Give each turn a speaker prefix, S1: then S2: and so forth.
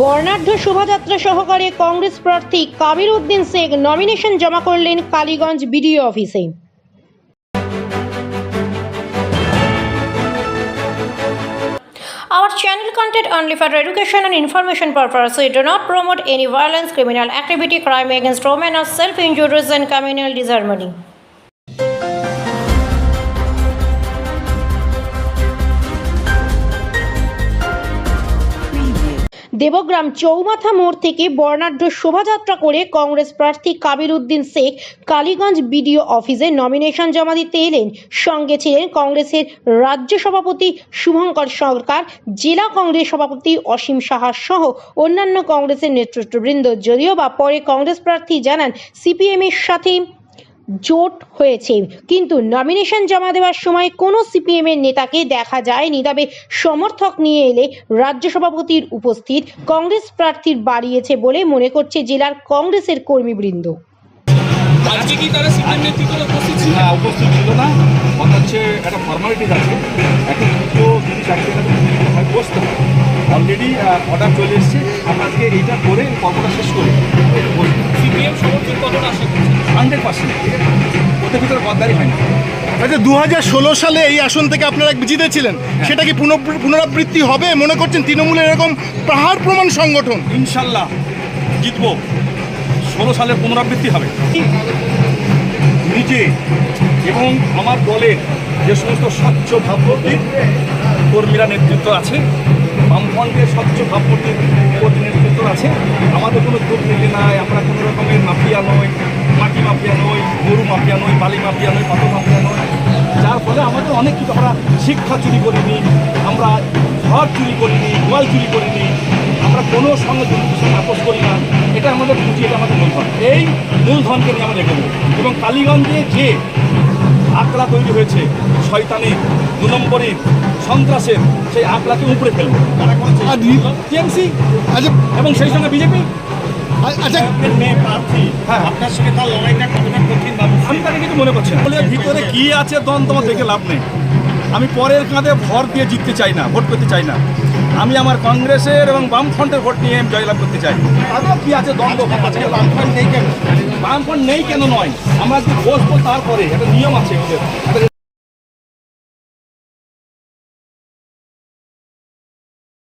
S1: বর্ণাঢ্য শোভাযাত্রা সহকারে কংগ্রেস প্রার্থী কাবির উদ্দিন শেখ নমিনেশন জমা করলেন কালীগঞ্জ বিডিও অফিসে Our channel content only for education and information purpose. We do not promote any violence, criminal activity, crime against women, or self-injuries and communal disharmony. Debagram চৌমাথা মোড় থেকে বর্ণাঢ্য শোভাযাত্রা করে কংগ্রেস প্রার্থী কাবির উদ্দিন শেখ কালীগঞ্জ বিডিও অফিসে নমিনেশন জমা দিতে এলেন। সঙ্গে ছিলেন কংগ্রেসের রাজ্য সভাপতি শুভঙ্কর সরকার, জেলা কংগ্রেস সভাপতি অসীম সাহা সহ অন্যান্য কংগ্রেসের নেতৃত্ববৃন্দ। যদিও বা পরে কংগ্রেস প্রার্থী জানান, সিপিএমের সাথে জোট হয়েছে। কিন্তু নমিনেশন জমা দেওয়ার সময় কোনো সিপিএম এর নেতাকে দেখা যায়নি। তবে সমর্থক নিয়ে এলে রাজ্য সভাপতির উপস্থিত কংগ্রেস প্রার্থীর বাড়িয়েছে বলে মনে করছে জেলার কংগ্রেসের কর্মীবৃন্দ।
S2: আজকে কি তারা সিপিএম নেতৃত্ব উপস্থিত ছিল?
S3: না উপস্থিত ছিল না। কথা হচ্ছে একটা ফর্মালিটিস আছে। এখন হয় বসতে হয় অলরেডি অর্ডার চলে এসছে। আমরা আজকে এইটা করে পর্বটা শেষ করি
S2: সিপিএম সমর্থন কতটা আশা
S3: হান্ড্রেড পার্সেন্ট। ওদের ভিতরে গদ্দারি হয় না
S4: আচ্ছা দু হাজার ষোলো সালে এই আসন থেকে আপনারা জিতেছিলেন। সেটা কি পুনঃ- পুনরাবৃত্তি হবে? মনে করছেন তৃণমূলের এরকম পাহাড় প্রমাণ সংগঠন?
S3: ইনশাল্লাহ জিতবো। ষোলো সালের পুনরাবৃত্তি হবে। নিজে এবং আমার দলের যে সমস্ত স্বচ্ছ ভাবমূর্তির কর্মীরা নেতৃত্ব আছে বামফ্রন্টের স্বচ্ছ ভাবমূর্তির নেতৃত্ব আছে আমাদের কোনো দুর্নীতি নাই আমরা কোনো রকমের মাফিয়া নই। মাফিয়া নই বালি মাফিয়া নই পাথর মাফিয়া নই। যার ফলে আমাদের অনেক কিছু আমরা শিক্ষা চুরি করিনি আমরা ঘর চুরি করিনি গোয়াল চুরি করিনি আমরা কোনো সঙ্গে দুর্নীতির আপোষ করি না। এটা আমাদের পুঁজি এটা আমাদের মূলধন। এই মূলধনকে নিয়ে আমরা দেবো এবং কালীগঞ্জে যে আকলা তৈরি হয়েছে শয়তানের দু নম্বরের সন্ত্রাসের সেই আকলাকে উপরে ফেলব। টিএমসি
S4: আচ্ছা।
S3: এবং সেই সঙ্গে বিজেপি
S4: আচ্ছা।
S3: হ্যাঁ।
S5: আপনার সঙ্গে তার লড়াইটা কতটা কঠিন
S3: আমি তাকে কিছু মনে করছি না। বলে ভিতরে কি আছে তোমার দেখে লাভ নেই। আমি পরের কাঁধে ভর দিয়ে জিততে চাই না ভোট করতে চাই না। আমি আমার কংগ্রেসের এবং বামফ্রন্টের ভোট নিয়ে আমি জয়লাভ করতে চাই। কি আছে দ্বন্দ্ব? বামফ্রন্ট নেই কেন? বামফ্রন্ট নেই কেন নয়? আমরা যদি বসবো তারপরে একটা নিয়ম আছে ওদের।